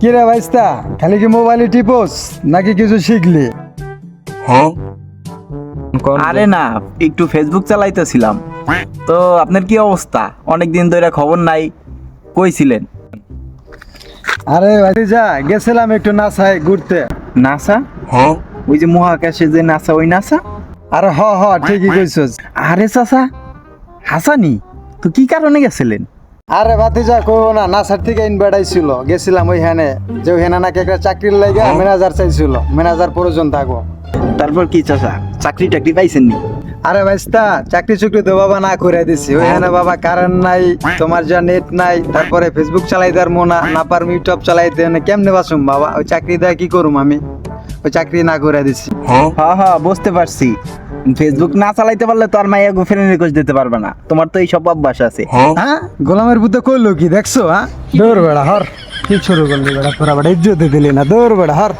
কি রে ভাইস্তা? খালি কি মোবাইলে টিপোস নাকি কিছু শিখলি? হ্যাঁ। আরে না একটু ফেসবুক চালাইতেছিলাম। তো আপনার কি অবস্থা? অনেক দিন ধরে খবর নাই কইছিলেন। আরে ভাই যা গেছিলাম একটু নাসায় ঘুরতে। নাসা? হ্যাঁ। ওই যে মহাকাশে যে নাসা ওই নাসা? আরে হ হ ঠিকই কইছস। আরে চাচা হাসানি তো কি কারণে গেছিলেন? আরে ভাতিজা কো না নাসার থেকে ইনভাইট আইছিল। গেছিলাম ওইখানে। যে ওইখানে নাকি একটা চাকরির লাগে ম্যানেজার চাইছিল। ম্যানেজার প্রয়োজন থাকো তারপর কি চাচা? চাকরি টাকরি পাইছেন নি আরে ভাইস্তা চাকরি চুকরি তো বাবা না করে দিছি। ওইখানে বাবা কারেন্ট নাই তোমার যা নেট নাই তারপরে ফেসবুক চালাইতে আর মোনা না পার ইউটিউব চালাইতে না কেমনে বাসুম বাবা? ওই চাকরি দেয় কি করুম আমি? ওই চাকরি না করে দিছি। হ্যাঁ হ্যাঁ বুঝতে পারছি। ফেসবুক না চালাইতে পারলে তো আর মাইয়া গো ফ্রেন্ড রিকোয়েস্ট দিতে পারবে না। তোমার তো এই সব অভ্যাস আছে। হ্যাঁ। গোলামের বুদ্ধ কইলো কি দেখছ হ্যাঁ? দৌড় বেড়া হর। কি শুরু করলি বেড়া? তোরা বেড়া ইজ্জত দিলি না দৌড় বেড়া হর।